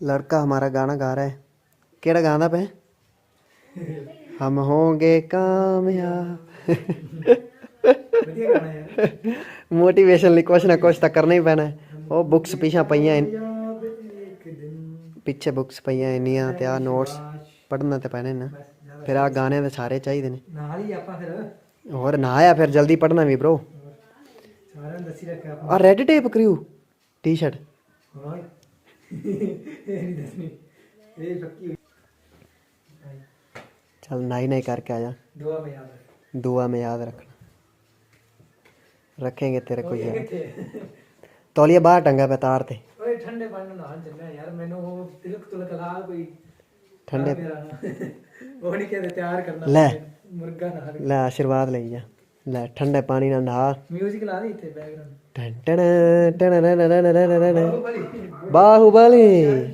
ਲੜਕਾ ਹਮਾਰਾ ਗਾਣਾ ਗਾ ਰਿਹਾ ਹੈ ਕਿਹੜਾ ਗਾਉਂਦਾ ਪਏ ਹਮ ਹੋਗੇ ਕਾਮਯਾਬ ਵਧੀਆ ਗਾਣਾ ਯਾਰ ਮੋਟੀਵੇਸ਼ਨ ਲਈ ਕੁਛ ਨਾ ਕੁਛ ਤਾਂ ਕਰਨਾ ਹੀ ਪੈਣਾ ਹੈ। ਉਹ ਬੁੱਕਸ ਪਿਛਾ ਪਈਆਂ ਇਨ- ਯਾਦ ਇੱਕ ਦਿਨ ਪਿੱਛੇ ਬੁੱਕਸ ਪਈਆਂ ਇੰਨੀਆਂ ਤੇ ਆ ਨੋਟਸ ਪੜ੍ਹਨਾ ਤਾਂ ਪੈਣੇ ਨਾ ਫਿਰ ਆ ਗਾਣੇ ਤਾਂ ਸਾਰੇ ਚਾਹੀਦੇ ਨੇ ਨਾਲ ਹੀ ਆਪਾਂ ਫਿਰ ਹੋਰ ਨਾ ਆਇਆ ਫਿਰ ਜਲਦੀ ਪੜ੍ਹਨਾ ਵੀ bro ਸਾਰਿਆਂ ਨੂੰ ਦੱਸੀ ਆ ਰੈੱਡ ਟੇਪ ਕਰਿਓ ਟੀ-ਸ਼ਰਟ ਇਹ ਨਹੀਂ ਦੱਸਣੀ ਇਹ ਪੱਕੀ ਹੋਈ। चल नाई नाई करके आ जा ਦੁਆ ਮੈਂ ਯਾਦ ਰੱਖ दुआ में याद रखना रखेंगे तेरे को याद ਕਿੱਥੇ तौलिया बाहर टंगा पे तार ते ਓਏ ਠੰਡੇ ਪਾਣੀ ਨਾਲ ਨਹਾਉਣ ਚੱਲਿਆ ਯਾਰ ਮੈਨੂੰ ਉਹ ਤਿਲਕ ਤੁਲਕ ਲਾ ਕੋਈ ठंडे ਮੇਰਾ ਉਹ ਨਹੀਂ ਕਹਿੰਦੇ ਤਿਆਰ ਕਰਨਾ ਲੈ। ਮੁਰਗਾ ਨਾ ले आशीर्वाद ले जा ਲੈ ਠੰਡੇ ਪਾਣੀ ਨਾਲ ਨਹਾ। ਮਿਊਜ਼ਿਕ ਲਾ ਦੇ ਇੱਥੇ ਬੈਕਗ੍ਰਾਉਂਡ ਟਨ ਟਨ ਟਨ ਬਾਹੂਬਲੀ।